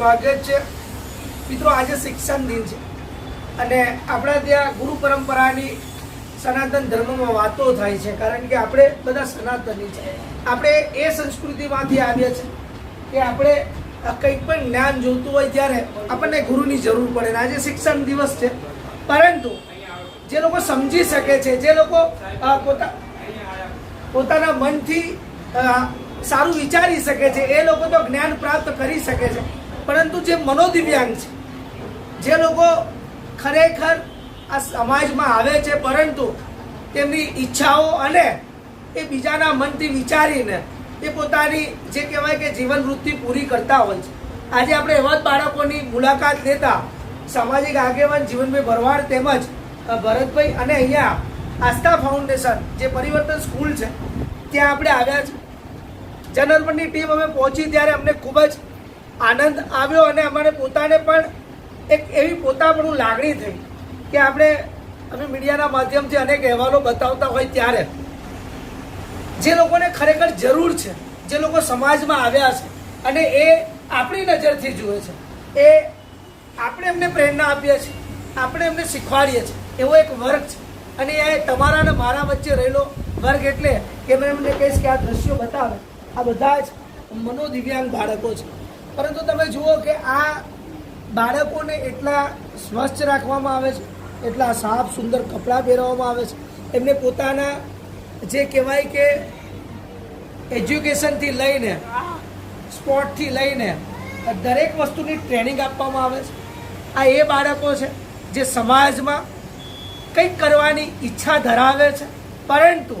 સ્વાગત છે. મિત્રો, આજે શિક્ષણ દિન છે. અને આપણા ત્યાં ગુરુ પરંપરાની સનાતન ધર્મમાં વાતો થાય છે. કારણ કે આપણે બધા સનાતની છે. આપણે એ સંસ્કૃતિમાંથી આવ્યા છે કે આપણે કંઈક પણ જ્ઞાન જોતું હોય ત્યારે આપણને ગુરુની જરૂર પડે. આજે શિક્ષણ દિવસ છે. પરંતુ જે લોકો સમજી શકે છે, જે લોકો પોતા, પોતાના મનથી સારું વિચારી શકે છે, એ લોકો તો જ્ઞાન પ્રાપ્ત કરી શકે છે. પરંતુ જે મનોદિવ્યાંગ છે, જે લોકો ખરેખર આ સમાજમાં આવે છે, પરંતુ તેમની ઈચ્છાઓ અને એ બીજાના મનથી વિચારીને એ પોતાની જે કહેવાય કે જીવન વૃત્તિ પૂરી કરતા હોય છે. આજે આપણે એવા જ બાળકોની મુલાકાત લેતા સામાજિક આગેવાન જીવનભાઈ ભરવાડ તેમજ ભરતભાઈ અને અહીંયા આસ્થા ફાઉન્ડેશન જે પરિવર્તન સ્કૂલ છે, ત્યાં આપણે આવ્યા છે. જનરલપણની ટીમ અમે પહોંચી ત્યારે અમને ખૂબ જ આનંદ આવ્યો અને અમારે પોતાને પણ એક એવી પોતાપણું લાગણી થઈ કે આપણે અમે મીડિયાના માધ્યમથી અનેક અહેવાલો બતાવતા હોય ત્યારે જે લોકોને ખરેખર જરૂર છે, જે લોકો સમાજમાં આવ્યા છે અને એ આપણી નજરથી જુએ છે, એ આપણે એમને પ્રેરણા આપીએ છીએ, આપણે એમને શીખવાડીએ છીએ, એવો એક વર્ગ છે. અને એ તમારા અને મારા વચ્ચે રહેલો વર્ગ એટલે કે મેં એમને કહીશ કે આ દ્રશ્યો બતાવે. આ બધા જ મનોદિવ્યાંગ બાળકો છે. પરંતુ તમે જુઓ કે આ બાળકોને એટલા સ્વચ્છ રાખવામાં આવે છે, એટલા સાફ, સુંદર કપડાં પહેરવામાં આવે છે. એમને પોતાના જે કહેવાય કે એજ્યુકેશનથી લઈને, સ્પોર્ટથી લઈને દરેક વસ્તુની ટ્રેનિંગ આપવામાં આવે છે. આ એ બાળકો છે જે સમાજમાં કંઈક કરવાની ઈચ્છા ધરાવે છે, પરંતુ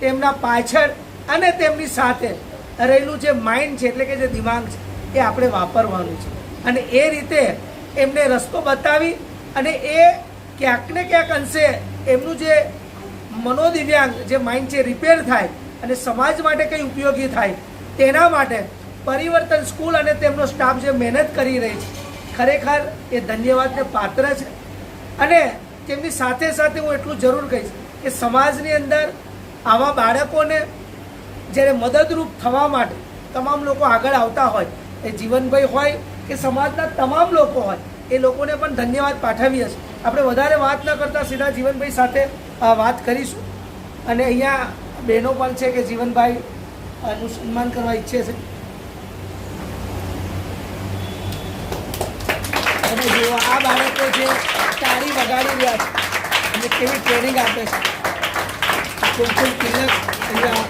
તેમના પાછળ અને તેમની સાથે રહેલું જે માઇન્ડ છે, એટલે કે જે દિમાગ છે એ આપણે વાપરવાનું છે. અને એ રીતે એમને રસ્તો બતાવી અને એ ક્યાંક ને ક્યાંક અંશે એમનું જે મનોદિવ્યાંગ, જે માઇન્ડ છે રિપેર થાય અને સમાજ માટે કંઈ ઉપયોગી થાય તેના માટે પરિવર્તન સ્કૂલ અને તેમનો સ્ટાફ જે મહેનત કરી રહી છે, ખરેખર એ ધન્યવાદને પાત્ર છે. અને તેમની સાથે સાથે હું એટલું જરૂર કહીશ કે સમાજની અંદર આવા બાળકોને જ્યારે મદદરૂપ થવા માટે તમામ લોકો આગળ આવતા હોય એ જીવનભાઈ હોય કે સમાજના તમામ લોકો હોય, એ લોકોને પણ ધન્યવાદ પાઠવીએ છીએ. આપણે વધારે વાત ન કરતા સીધા જીવનભાઈ સાથે વાત કરીશું. અને અહીંયા બહેનો પણ છે કે જીવનભાઈ નું સન્માન કરવા ઈચ્છે છે. અને જેવા આ બાળકો જે તાળી વગાડી રહ્યા છે અને કેવી ટ્રેનિંગ આપે છે. કુમકુમ તિલક અહીંયા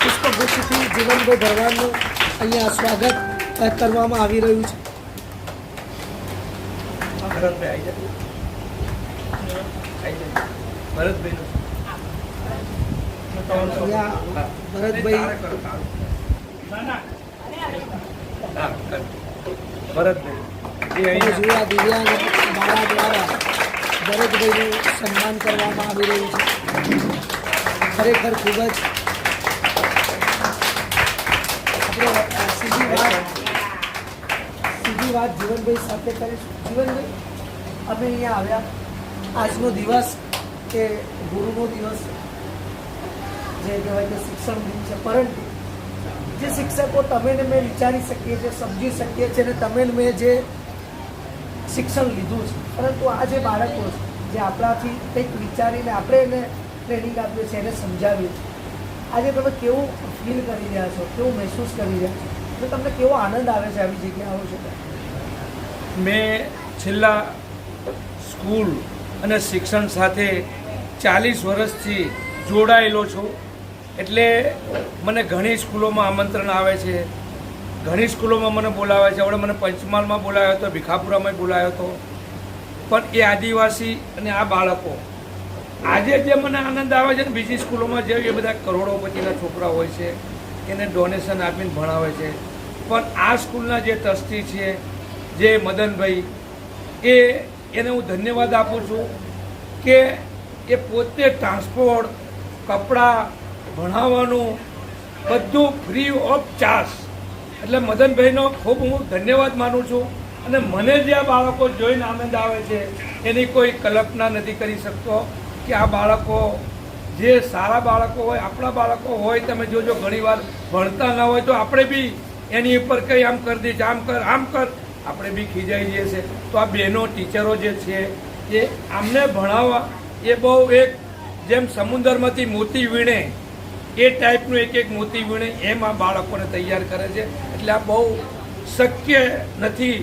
પુષ્પગુચ્છથી જીવનભાઈ ભરવાડનું અહીંયા સ્વાગત કરવામાં આવી રહ્યું છે. ભરતભાઈ ભરતભાઈ આ દિવ્યાંગ બાળા દ્વારા ભરતભાઈનું સન્માન કરવામાં આવી રહ્યું છે. ખરેખર ખૂબ જ સીધી વાત જીવનભાઈ સાથે કરીશું જીવનભાઈ, અમે અહીંયા આવ્યા. આજનો દિવસ કે ગુરુનો દિવસ જે કહેવાય કે શિક્ષણ દિન છે. પરંતુ જે શિક્ષકો તમે ને મેં વિચારી શકીએ છીએ, સમજી શકીએ છીએ અને તમે મેં જે શિક્ષણ લીધું છે. પરંતુ આ જે બાળકો છે, જે આપણાથી કંઈક વિચારીને આપણે એને ટ્રેનિંગ આપીએ છીએ, એને સમજાવીએ છીએ. આજે તમે કેવું ફીલ કરી રહ્યા છો? કેવું મહેસૂસ કરી રહ્યા છો? તમને કેવો આનંદ આવે છે આવી જગ્યાઓ છે? મેં છેલ્લા સ્કૂલ અને શિક્ષણ સાથે ચાલીસ વર્ષથી જોડાયેલો છું. એટલે મને ઘણી સ્કૂલોમાં આમંત્રણ આવે છે. ઘણી સ્કૂલોમાં મને બોલાવે છે. હવે મને પંચમહાલમાં બોલાવ્યો હતો, ભીખાપુરામાં બોલાયો હતો. પણ એ આદિવાસી અને આ બાળકો, આજે જે મને આનંદ આવે છે ને બીજી સ્કૂલોમાં જે એ બધા કરોડોપતિના છોકરા હોય છે, એને ડોનેશન આપીને ભણાવે છે. પણ આ સ્કૂલના જે ટ્રસ્ટી છે જે મદનભાઈ, એ એને હું ધન્યવાદ આપું છું કે એ પોતે ટ્રાન્સપોર્ટ કપડાં ભણાવવાનું, બધું ફ્રી ઓફ ચાર્જ એટલે મદનભાઈનો ખૂબ હું ધન્યવાદ માનું છું અને મને જે આ બાળકો જોઈને આનંદ આવે છે, એની કોઈ કલ્પના નથી કરી શકતો કે આ બાળકો, જે સારા બાળકો હોય, આપણા બાળકો હોય, તમે જોજો ઘણીવાર ભણતા ન હોય તો આપણે બી એની ઉપર કંઈ આમ કરી દઈએ આમ કર આમ કર. આપણે બી ખીજાઈ જઈએ છીએ. તો આ બહેનો ટીચરો જે છે, એ આમને ભણાવવા, એ બહુ એક જેમ સમુદ્રમાંથી મોતી વીણે, એ ટાઈપનું એક એક મોતી વીણે, એમ આ બાળકોને તૈયાર કરે છે. એટલે આ બહુ શક્ય નથી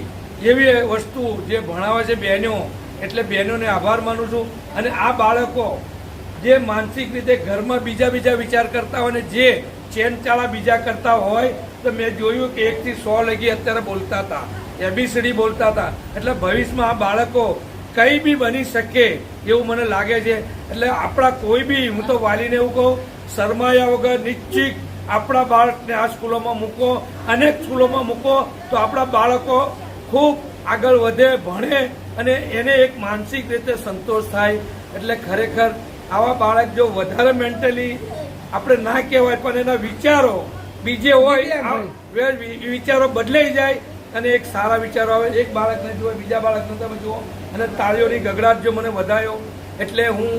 એવી વસ્તુ જે ભણાવે છે બહેનો એટલે બહેનોને આભાર માનું છું. અને આ બાળકો જે માનસિક રીતે ઘરમાં બીજા બીજા વિચાર કરતા હોય ને જે ચેનચાળા બીજા કરતા હોય, તો મેં જોયું કે એકથી સો લગી અત્યારે બોલતા હતા. એબીસીડી બોલતા હતા. એટલે ભવિષ્યમાં આ બાળકો કંઈ બી બની શકે એવું મને લાગે છે. એટલે આપણા કોઈ બી હું તો વાલીને એવું કહું શરમાયા વગર નિશ્ચિત આપણા બાળકને આ સ્કૂલોમાં મૂકો અનેક સ્કૂલોમાં મૂકો તો આપણા બાળકો ખૂબ આગળ વધે ભણે અને એને એક માનસિક રીતે સંતોષ થાય. એટલે ખરેખર આવા બાળક જો વધારે મેન્ટલી આપણે ના કહેવાય પણ એના વિચારો બીજે હોય વિચારો બદલાઈ જાય અને એક સારા વિચારો આવે. એક બાળકને જુઓ, બીજા બાળકને તમે જુઓ. અને તાળીઓની ગગડાટ જો મને વધાયો, એટલે હું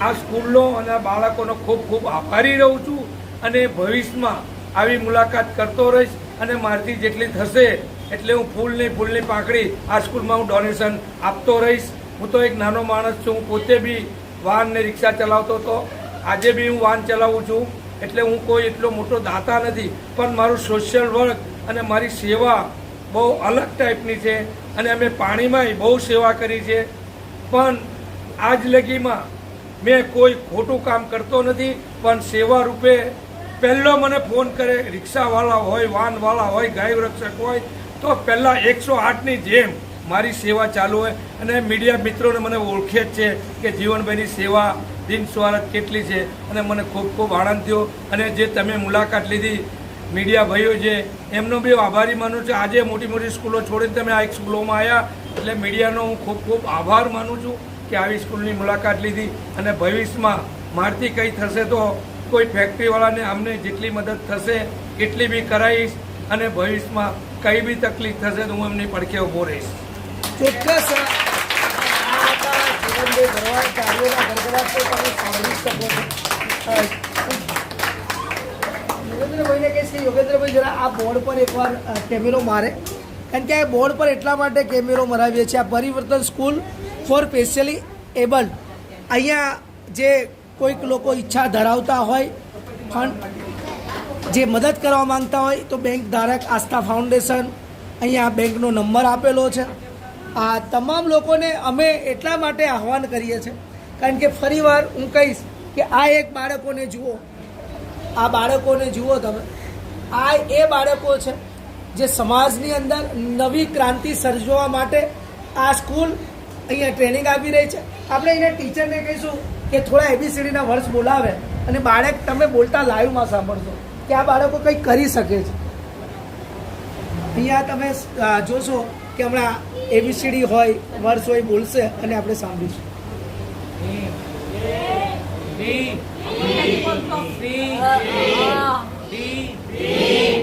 આ સ્કૂલનો અને આ બાળકોનો ખૂબ ખૂબ આભારી રહું છું અને ભવિષ્યમાં આવી મુલાકાત કરતો રહીશ અને મારથી જેટલી થશે એટલે હું ફૂલની ફૂલની પાંખડી આ સ્કૂલમાં હું ડોનેશન આપતો રહીશ. હું તો એક નાનો માણસ છું. હું પોતે બી વાહન ને રિક્ષા ચલાવતો હતો. આજે બી હું વાહન ચલાવું છું. એટલે હું કોઈ એટલો મોટો દાતા નથી. પણ મારું સોશિયલ વર્ક અને મારી સેવા બહુ અલગ ટાઈપની છે અને અમે પાણીમાંય બહુ સેવા કરી છે. પણ આજ લગીમાં મેં કોઈ ખોટું કામ કરતો નથી, પણ સેવા રૂપે પહેલો મને ફોન કરે રિક્ષાવાળા હોય વાહનવાળા હોય, ગાય રક્ષક હોય, તો પહેલાં એકસો આઠની જેમ મારી સેવા ચાલુ હોય. અને મીડિયા મિત્રોને મને ઓળખે જ છે કે જીવનભાઈની સેવા દિન સ્વારત કેટલી છે. અને મને ખૂબ ખૂબ આનંદ થયો. અને જે તમે મુલાકાત લીધી મીડિયા ભાઈઓ છે, એમનો બી આભારી માનું છું. આજે મોટી મોટી સ્કૂલો છોડીને તમે આ એક સ્કૂલોમાં આવ્યા એટલે મીડિયાનો હું ખૂબ ખૂબ આભાર માનું છું કે આવી સ્કૂલની મુલાકાત લીધી અને ભવિષ્યમાં મારથી કંઈ થશે તો કોઈ ફેક્ટરીવાળાને અમને જેટલી મદદ થશે, એટલી બી કરાવીશ અને ભવિષ્યમાં કંઈ બી તકલીફ થશે તો હું એમની પડખે ઊભો રહીશ. ચોક્કસ. તમે શકો યોગેન્દ્રભાઈને કહીશ કે યોગેન્દ્રભાઈ, જરા આ બોર્ડ પર એકવાર કેમેરો મારે. કારણ કે આ બોર્ડ પર એટલા માટે કેમેરો મરાવીએ છીએ. આ પરિવર્તન સ્કૂલ ફોર સ્પેશિયલી એબલ્ડ. અહીંયા જે કોઈક લોકો ઈચ્છા ધરાવતા હોય, ફંડ, જે મદદ કરવા માંગતા હોય, તો બેંક ધારક આસ્થા ફાઉન્ડેશન અહીંયા બેંકનો નંબર આપેલો છે. આ તમામ લોકોને અમે એટલા માટે આહવાન કરીએ છીએ. કારણ કે ફરીવાર હું કહીશ કે આ એક બાળકોને જુઓ. આ બાળકોને જુઓ તમે. આ એ બાળકો છે જે સમાજની અંદર નવી ક્રાંતિ સર્જવા માટે આ સ્કૂલ અહીંયા ટ્રેનિંગ આપી રહી છે. આપણે અહીંયા ટીચરને કહીશું કે થોડા એબીસીડીના વર્ષ બોલાવે અને બાળક તમે બોલતા લાઈવમાં સાંભળશો કે આ બાળકો કંઈક કરી શકે છે. અહીંયા તમે જોશો કે હમણાં એબીસીડી હોય વર્ષ હોય, બોલશે અને આપણે સાંભળીશું. B. B. B.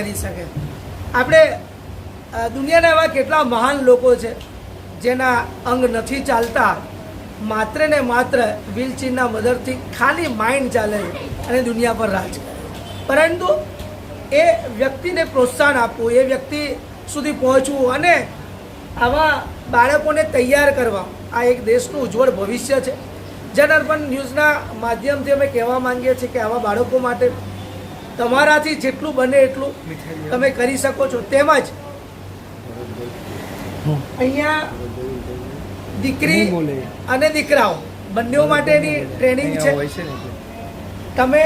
કરી શકે. આપણે દુનિયાના એવા કેટલા મહાન લોકો છે, જેના અંગ નથી ચાલતા, માત્ર ને માત્ર વ્હીલચેરના મદદથી ખાલી માઇન્ડ ચાલે અને દુનિયા પર રાજ કરે. પરંતુ એ વ્યક્તિને પ્રોત્સાહન આપવું, એ વ્યક્તિ સુધી પહોંચવું અને આવા બાળકોને તૈયાર કરવા, આ એક દેશનું ઉજ્જવળ ભવિષ્ય છે. જનઅર્પણ ન્યૂઝના માધ્યમથી અમે કહેવા માંગીએ છીએ કે આવા બાળકો માટે તમારાથી જેટલું બને એટલું તમે કરી શકો છો. તેમજ અહીંયા દીકરી અને દીકરાઓ બંનેઓ માટેની ટ્રેનિંગ છે. તમે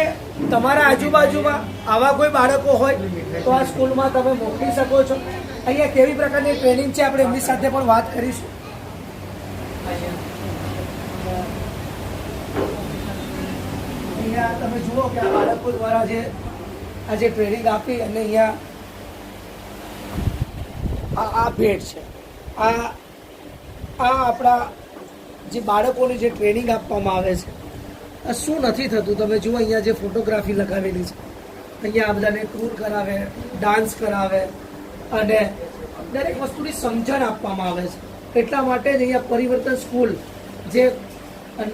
તમારા આજુબાજુમાં આવા કોઈ બાળકો હોય તો આ સ્કૂલમાં તમે મોકલી શકો છો. અહીંયા કેવી પ્રકારની ટ્રેનિંગ છે આપણે એમની સાથે પણ વાત કરીશું. અહીંયા તમે જુઓ કે આ બાળકો દ્વારા જે આ જે ટ્રેનિંગ આપી અને અહીંયા આ ભેટ છે. આ આ આપણા જે બાળકોની જે ટ્રેનિંગ આપવામાં આવે છે, આ શું નથી થતું? તમે જુઓ અહીંયા જે ફોટોગ્રાફી લગાવેલી છે. અહીંયા આ બધાને ટૂર કરાવે, ડાન્સ કરાવે અને દરેક વસ્તુની સમજણ આપવામાં આવે છે. એટલા માટે જ અહીંયા પરિવર્તન સ્કૂલ જે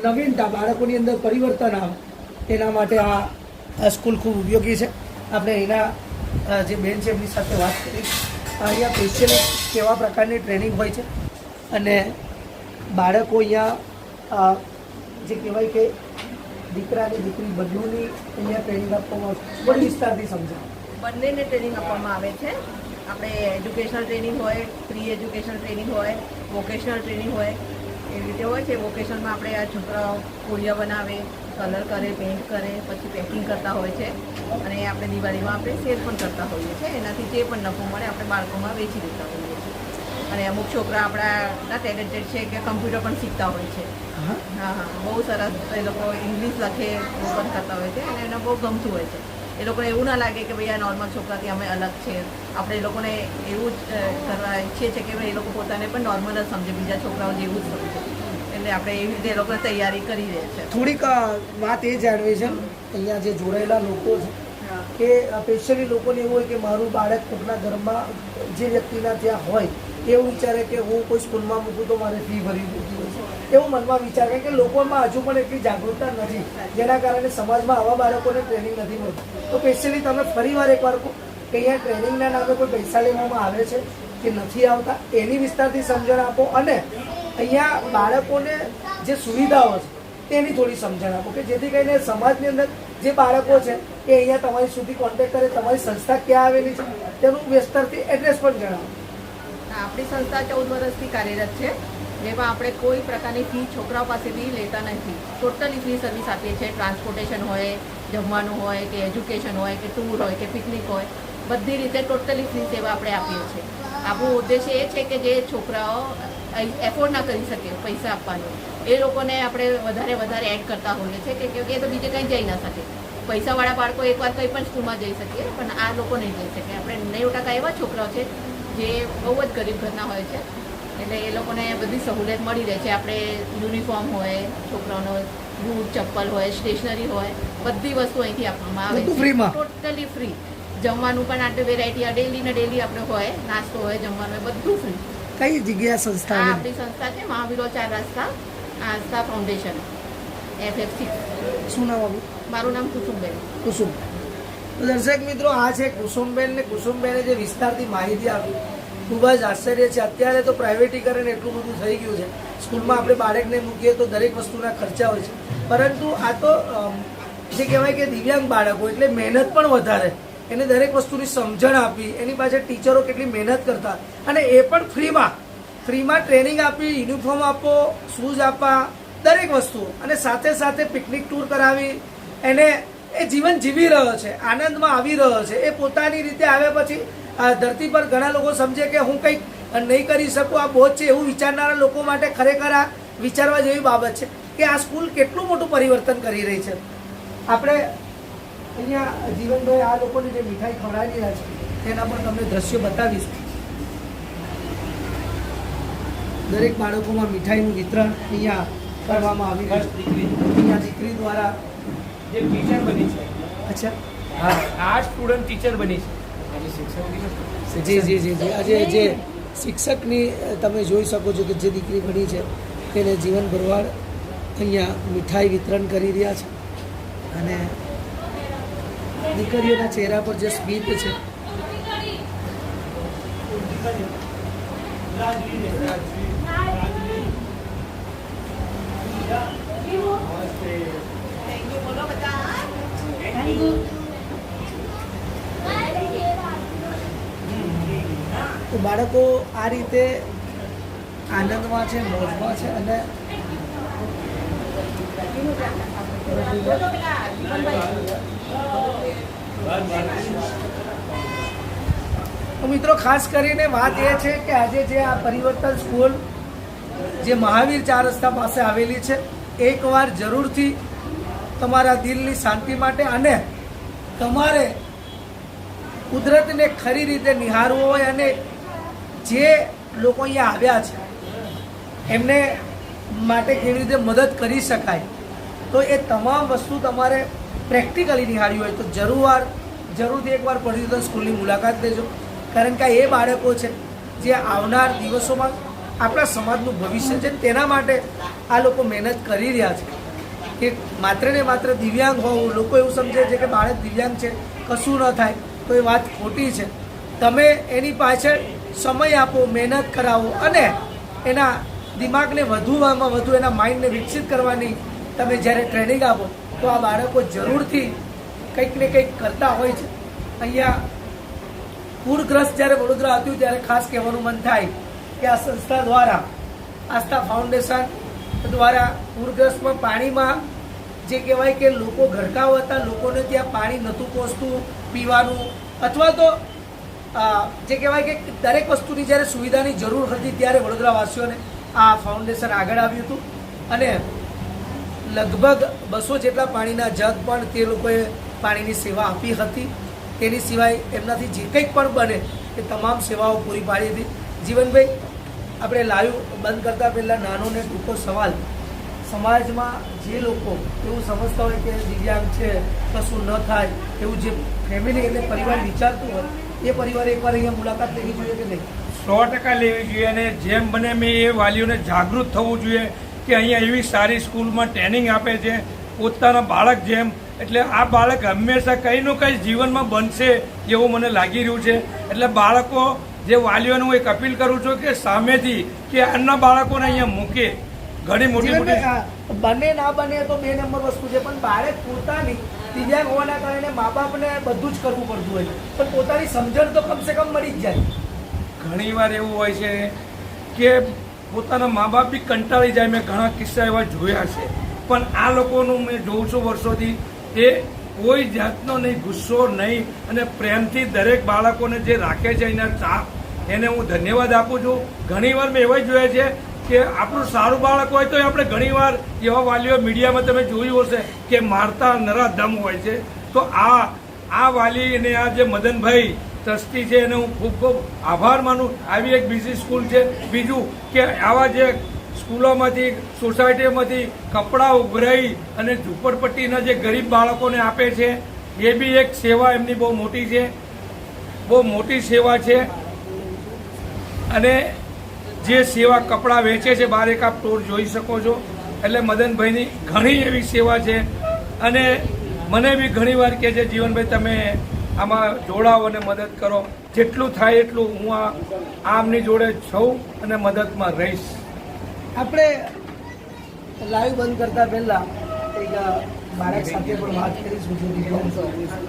નવીનતા બાળકોની અંદર પરિવર્તન આવે, એના માટે આ સ્કૂલ ખૂબ ઉપયોગી છે. આપણે એના જે બેન છે એમની સાથે વાત કરી. અહીંયા સ્પેશિયલ કેવા પ્રકારની ટ્રેનિંગ હોય છે? અને બાળકો અહીંયા જે કહેવાય કે દીકરા અને દીકરી બંનેની અહીંયા ટ્રેનિંગ આપવામાં આવે છે. વિસ્તારથી સમજાવો. બંનેને ટ્રેનિંગ આપવામાં આવે છે. આપણે એજ્યુકેશનલ ટ્રેનિંગ હોય પ્રી એજ્યુકેશનલ ટ્રેનિંગ હોય વોકેશનલ ટ્રેનિંગ હોય, એવી રીતે હોય છે. વોકેશનમાં આપણે આ છોકરાઓ કોળિયા બનાવે કલર કરે પેઇન્ટ કરે પછી પેકિંગ કરતા હોય છે. અને આપણે દિવાળીમાં આપણે સેલ પણ કરતા હોઈએ છીએ. એનાથી જે પણ નફો મળે આપણે બાળકોમાં વેચી દેતા હોઈએ છીએ. અને અમુક છોકરા આપણા ટેલેન્ટેડ છે કે કમ્પ્યુટર પણ શીખતા હોય છે. હા? હા બહુ સરસ એ લોકો ઇંગ્લિશ લખે પણ કરતા હોય છે. અને એને બહુ ગમતું હોય છે. એ લોકોને એવું ના લાગે કે ભાઈ આ નોર્મલ છોકરાથી અમે અલગ છે. આપણે એ લોકોને એવું જ કરવા ઈચ્છીએ છીએ કે ભાઈ એ લોકો પોતાને પણ નોર્મલ જ સમજે બીજા છોકરાઓ જેવું જ સમજે. એટલે આપણે એવી રીતે એ લોકોને તૈયારી કરી રહે છે. થોડીક વાત એ જાણવી છે અહીંયા જે જોડાયેલા લોકો છે કે સ્પેશિયલી લોકોને એવું હોય કે મારું બાળક કોકના ઘરમાં જે વ્યક્તિના ત્યાં હોય એવું વિચારે કે હું કોઈ સ્કૂલમાં મૂકું તો મારે ફી ભરવી પડતી હોય છે. એવું મનમાં વિચારે કે લોકોમાં હજુ પણ એટલી જાગૃતતા નથી જેના કારણે સમાજમાં આવા બાળકોને ટ્રેનિંગ નથી મળતી. તો સ્પેશિયલી તમે ફરીવાર એકવાર કહો કે અહીંયા ટ્રેનિંગના નામે કોઈ પૈસા લેવામાં આવે છે કે નથી આવતા એની વિસ્તારથી સમજણ આપો અને અહીંયા બાળકોને જે સુવિધાઓ છે, તેની થોડી સમજણ આપો કે જેથી કરીને સમાજની અંદર જે બાળકો છે, એ અહીંયા તમારી સુધી કોન્ટેક્ટ કરે, તમારી સંસ્થા ક્યાં આવેલી છે, તેનું વિસ્તારથી એડ્રેસ પણ જણાવો. આપણી સંસ્થા ચૌદ વર્ષથી કાર્યરત છે, જેમાં આપણે કોઈ પ્રકારની ફી છોકરાઓ પાસેથી લેતા નથી. ટોટલી ફ્રી સર્વિસ આપીએ છીએ ટ્રાન્સપોર્ટેશન હોય, જમવાનું હોય, કે એજ્યુકેશન હોય, કે ટૂર હોય, કે પિકનિક હોય, બધી રીતે ટોટલી ફ્રી સેવા આપણે આપીએ છીએ. આપણું ઉદ્દેશ્ય એ છે કે જે છોકરાઓ એફોર્ડ ના કરી શકે પૈસા આપવાનું. એ લોકોને આપણે વધારે વધારે એડ કરતા હોઈએ છીએ કે એ તો બીજે કંઈ જઈ ના શકે. પૈસાવાળા બાળકો એકવાર કંઈ પણ સ્કૂલમાં જઈ શકીએ પણ આ લોકો નહીં જઈ શકે. આપણે નેવું ટકા એવા છોકરાઓ છે જે બહુ જ ગરીબ ઘરના હોય છે એટલે એ લોકોને બધી સહુલિયત મળી રહે છે. આપણે યુનિફોર્મ હોય છોકરાઓનો બૂટ ચપ્પલ હોય સ્ટેશનરી હોય બધી વસ્તુ અહીંથી આપવામાં આવે છે? ટોટલી ફ્રી જમવાનું પણ આટલી વેરાયટી ડેલી ને ડેલી આપણે હોય નાસ્તો હોય જમવાનું હોય બધું ફ્રી કઈ જગ્યા સંસ્થા આપણી સંસ્થા છે મહાવીરો ચાર રસ્તા આસ્થા ફાઉન્ડેશન એફએફસી શું નામ આવ્યું મારું નામ કુસુમબેન. કુસુમ. દર્શક મિત્રો આ છે કુસુમબેન ને કુસુમબેને જે વિસ્તારથી માહિતી આપી. ખૂબ જ આશ્ચર્ય છે. અત્યારે તો પ્રાઇવેટીકરણ એટલું બધું થઈ ગયું છે. સ્કૂલમાં આપણે બાળકને મૂકીએ તો દરેક વસ્તુના ખર્ચા હોય છે. પરંતુ આ તો જે કહેવાય કે દિવ્યાંગ બાળકો એટલે મહેનત પણ વધારે. એને દરેક વસ્તુની સમજણ આપી, એની પાછળ ટીચરો કેટલી મહેનત કરતા. અને એ પણ ફ્રીમાં. ફ્રીમાં ટ્રેનિંગ આપી, યુનિફોર્મ આપો, શૂઝ આપવા, દરેક વસ્તુ અને સાથે સાથે પિકનિક ટૂર કરાવી. એને એ જીવન જીવી રહ્યો છે, આનંદમાં આવી રહ્યો છે. એ પોતાની રીતે આવ્યા પછી ધરતી પર ઘણા લોકો સમજે કે હું કંઈક નહીં કરી શકું, આ બોજ છે એવું વિચારનારા લોકો માટે ખરેખર આ વિચારવા જેવી બાબત છે કે આ સ્કૂલ કેટલું મોટું પરિવર્તન કરી રહી છે. આપણે અહીંયા જીવનભાઈ આ લોકોને જે મીઠાઈ ખવડાવી રહ્યા છે તેના પણ તમને દ્રશ્યો બતાવીશું. દરેક બાળકોમાં મીઠાઈનું વિતરણ અહીંયા કરવામાં આવી રહ્યું દીકરી અહીંયા દીકરી દ્વારા જે ટીચર બની છે. અચ્છા. હા આ સ્ટુડન્ટ ટીચર બની છે. જી જી જી જી. આજે જે શિક્ષકની તમે જોઈ શકો છો કે જે દીકરી બની છે તેને જીવન ભરવાડ અહીંયા મીઠાઈ વિતરણ કરી રહ્યા છે. અને દીકરીઓના ચહેરા પર જે સ્મિત છે. તો બાળકો આ રીતે આનંદમાં છે, મોજમાં છે અને તો મિત્રો, ખાસ કરીને વાત એ છે કે આજે જે આ પરિવર્તન સ્કૂલ, જે મહાવીર ચાર રસ્તા પાસે આવેલી છે, એકવાર જરૂરથી તમારા દિલની શાંતિ માટે અને તમારે કુદરતને ખરી રીતે નિહારવો હોય અને જે લોકો અહીંયા આવ્યા છે, એમને માટે કેવી રીતે મદદ કરી શકાય, તો એ તમામ વસ્તુ તમારે પ્રેક્ટિકલી નિહાળ્યું હોય તો જરૂર જરૂરથી એકવાર પરિવર્તન સ્કૂલની મુલાકાત લેજો. કારણ કે એ બાળકો છે જે આવનાર દિવસોમાં આપણા સમાજનું ભવિષ્ય છે તેના માટે આ લોકો મહેનત કરી રહ્યા છે. કે માત્ર ને માત્ર દિવ્યાંગ હોવું, લોકો એવું સમજે છે કે બાળક દિવ્યાંગ છે, કશું ન થાય, તો એ વાત ખોટી છે. તમે એની પાછળ સમય આપો, મહેનત કરાવો અને એના દિમાગને વધુમાં વધુ એના માઇન્ડને વિકસિત કરવાની તમે જ્યારે ટ્રેનિંગ આપો તો આ બાળકો જરૂરથી કંઈક ને કંઈક કરતા હોય છે. અહીંયા પૂરગ્રસ્ત જ્યારે વડોદરા હતું, ત્યારે ખાસ કહેવાનું મન થાય કે આ સંસ્થા દ્વારા, આસ્થા ફાઉન્ડેશન દ્વારા પૂરગ્રસ્તમાં પાણીમાં જે કહેવાય કે લોકો ઘરકાવ હતા, લોકોને ત્યાં પાણી નહોતું પહોંચતું પીવાનું, અથવા તો જે કહેવાય કે દરેક વસ્તુની જ્યારે સુવિધાની જરૂર હતી, ત્યારે વડોદરાવાસીઓને આ ફાઉન્ડેશન આગળ આવ્યું હતું. અને લગભગ બસો જેટલા પાણીના જગ પણ તે લોકોએ પાણીની સેવા આપી હતી. તેની સિવાય એમનાથી જે કંઈક પણ બને એ તમામ સેવાઓ પૂરી પાડી હતી. જીવનભાઈ, આપણે લાઈવ બંધ કરતાં પહેલાં નાનો ને ટૂંકો સવાલ. સમાજમાં જે લોકો એવું સમજતા હોય કે દિવ્યાંગ છે, કશું ન થાય, એવું જે ફેમિલી એટલે પરિવાર વિચારતું હોય, એ પરિવારે એકવાર અહીંયા મુલાકાત લેવી જોઈએ કે નહીં? સો ટકા લેવી જોઈએ અને જેમ બને મેં એ વાલીઓને જાગૃત થવું જોઈએ. કે અહીંયા એવી સારી સ્કૂલમાં ટ્રેનિંગ આપે છે પોતાના બાળક જેમ. એટલે આ બાળક હંમેશા કંઈ નું કંઈ જીવનમાં બનશે એવું મને લાગી રહ્યું છે. એટલે બાળકો જે વાલીઓને હું એક અપીલ કરું છું કે સામેથી કે અન્ય બાળકોને અહીંયા મૂકે. ઘણી મોટી મોટી બને ના બને તો બે નંબર વસ્તુ છે પણ બાળક પોતાની દિવ્યાંગ હોવાના કારણે મા બાપને બધું જ કરવું પડતું હોય પણ પોતાની સમજણ તો કમસે કમ મળી જ જાય. ઘણીવાર એવું હોય છે કે પોતાના મા બાપ બી કંટાળી જાય મેં ઘણા કિસ્સા એવા જોયા છે. પણ આ લોકોનું મેં જોઉં છું વર્ષોથી એ કોઈ જાતનો નહીં, ગુસ્સો નહીં અને પ્રેમથી દરેક બાળકોને જે રાખે છે એના ચા, એને હું ધન્યવાદ આપું છું. ઘણીવાર મેં એવા જોયા છે કે આપણું સારું બાળક હોય તો આપણે ઘણીવાર એવા વાલીઓ મીડિયામાં તમે જોયું હશે કે મારતા નરાધમ હોય છે. તો આ આ વાલી અને આ જે મદનભાઈ ટ્રસ્ટી છે એને હું ખૂબ ખૂબ આભાર માનું. આવી એક બીજી સ્કૂલ છે. બીજું કે આવા જે સ્કૂલોમાંથી સોસાયટીમાંથી કપડાં ઉભરાઈ અને ઝૂંપડપટ્ટીના જે ગરીબ બાળકોને આપે છે, એ બી એક સેવા એમની બહુ મોટી છે. બહુ મોટી સેવા છે. અને જે સેવા કપડાં વેચે છે, બાર એક આપ ટોર જોઈ શકો છો. એટલે મદનભાઈની ઘણી એવી સેવા છે. અને મને બી ઘણી વાર કહે છે, જીવનભાઈ, તમે આમાં જોડાઓ અને મદદ કરો. જેટલું થાય એટલું હું આ આમની જોડે છું અને મદદમાં રહીશ. આપણે લાઈવ બંધ કરતા પહેલા એક બાળક સાથે પણ વાત કરીશું જે છે.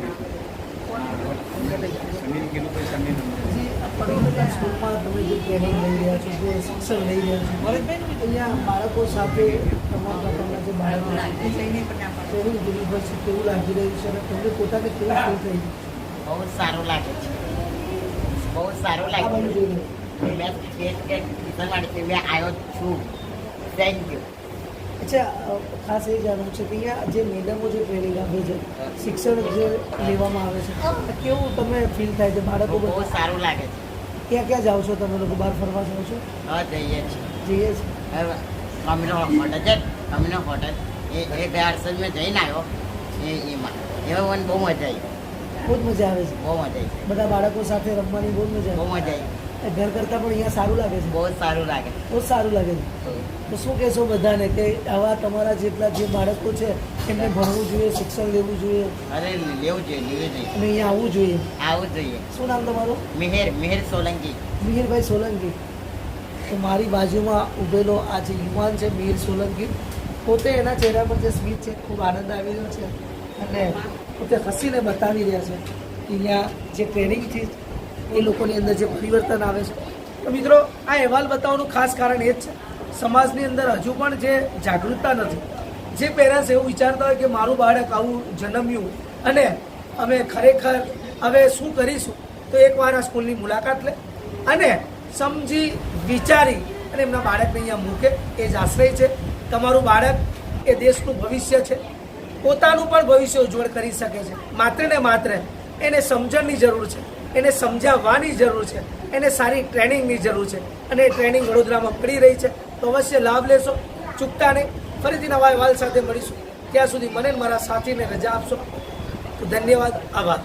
સ્કૂલમાં તમે જે ટ્રેનિંગ લઈ રહ્યા છો જે શિક્ષણ લઈ રહ્યા છો અહીંયા બાળકો સાથે પ્રકારના જે બાળકો દિલીપભાઈ છે કેવું લાગી રહ્યું છે અને તમને પોતાને કેવું ફીલ થઈ? બહુ જ સારું લાગે છે. બહુ જ સારું લાગે મેં સ્ટેટ કે માટે મેં આવ્યો છું. થેન્ક યુ અચ્છા ખાસ એ જાણવું છે કે અહીંયા જે મેડમો જે ટ્રેનિંગ આપે છે શિક્ષણ જે લેવામાં આવે છે કેવું તમે ફીલ થાય છે બાળકો બહુ સારું લાગે છે. ક્યાં ક્યાં જાઓ છો તમે લોકો? બહાર ફરવા જાઓ છો? હા જઈએ છીએ. જઈએ છીએ? કમ્યુનો હોટલ છે કમ્યુનો હોટલ. એ એ વર્ષે મેં જઈને આવ્યો. એ એમાં. એમાં મને બહુ મજા આવી. બહુ જ મજા આવે છે. બહુ મજા આવી બધા બાળકો સાથે રમવાની બહુ મજા બહુ મજા આવે ઘર કરતાં પણ અહીંયા સારું લાગે છે. બહુ સારું લાગે. બહુ સારું લાગે છે. તો શું કહેશો બધાને કે આવા તમારા જેટલા જે બાળકો છે એમને ભણવું જોઈએ શિક્ષણ લેવું જોઈએ? અરે લેવું જોઈએ લેવું જોઈએ. અને અહીંયા આવવું જોઈએ. આવવું જોઈએ. શું નામ તમારું? મિહિર મિહિર સોલંકી. મિહિરભાઈ સોલંકી. તો મારી બાજુમાં ઊભેલો આ જે યુવાન છે મિહિર સોલંકી પોતે એના ચહેરા પર જે સ્મિત છે ખૂબ આનંદ આવી રહ્યો છે. અને પોતે હસીને બતાવી રહ્યા છે અહીંયા જે ટ્રેનિંગથી એ લોકોની અંદર જે પરિવર્તન આવે છે. તો મિત્રો, આ અહેવાલ બતાવવાનું ખાસ કારણ એ જ છે, સમાજની અંદર હજુ પણ જે જાગૃતતા નથી. જે પેરેન્ટ્સ એવું વિચારતા હોય કે મારું બાળક આવું જન્મ્યું અને અમે ખરેખર હવે શું કરીશું, તો એકવાર આ સ્કૂલની મુલાકાત લે અને સમજી, વિચારી અને એમના બાળકને અહીંયા મૂકે. એ જ આશ્રય છે. તમારું બાળક એ દેશનું ભવિષ્ય છે. પોતાનું પણ ભવિષ્ય ઉજ્જવળ કરી શકે છે. માત્ર ને માત્ર એને સમજણની જરૂર છે. એને સમજાવવાની જરૂર છે. એને સારી ટ્રેનિંગની જરૂર છે. અને એ ટ્રેનિંગ વડોદરામાં પડી રહી છે. તો અવશ્ય લાભ લેશો. ચૂકતા નહીં. ફરીથી નવા અહેવાલ સાથે મળીશું. ત્યાં સુધી મને મારા સાથીને રજા આપશો. તો ધન્યવાદ. આભાર.